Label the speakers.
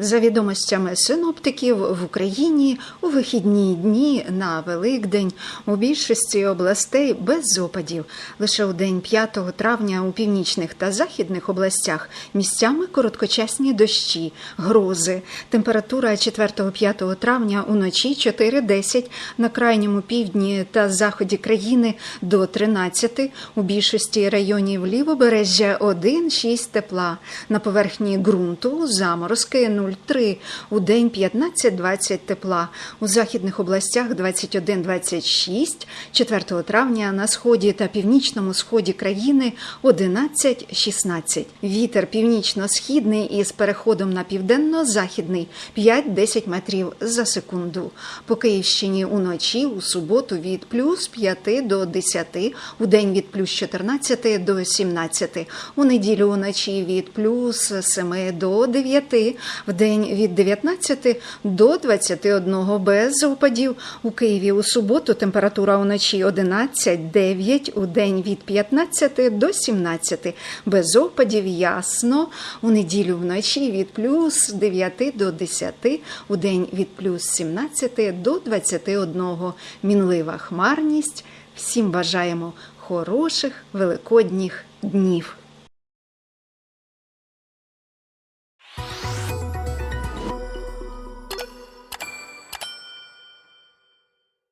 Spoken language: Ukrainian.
Speaker 1: За відомостями синоптиків в Україні у вихідні дні на Великдень у більшості областей без опадів. Лише у день 5 травня у північних та західних областях місцями короткочасні дощі, грози. Температура 4-5 травня уночі 4-10, на крайньому півдні та заході країни до 13, у більшості районів лівобережжя 1-6 тепла, на поверхні ґрунту заморозки 0,3, у день 15-20 тепла, у західних областях 21-26, 4 травня на сході та північному сході країни 11-16. Вітер північно-східний із переходом на південно-західний 5-10 метрів за секунду. По Київщині уночі у суботу від плюс 5 до 10, у день від плюс 14 до 17, у неділю уночі від плюс 7 до 9, в день від 19 до 21 без опадів. У Києві у суботу температура уночі 11-9, у день від 15 до 17, без опадів ясно, у неділю вночі від плюс 9 до 10, у день від плюс 17 до 21. Мінлива хмарність. Всім бажаємо хороших великодніх днів.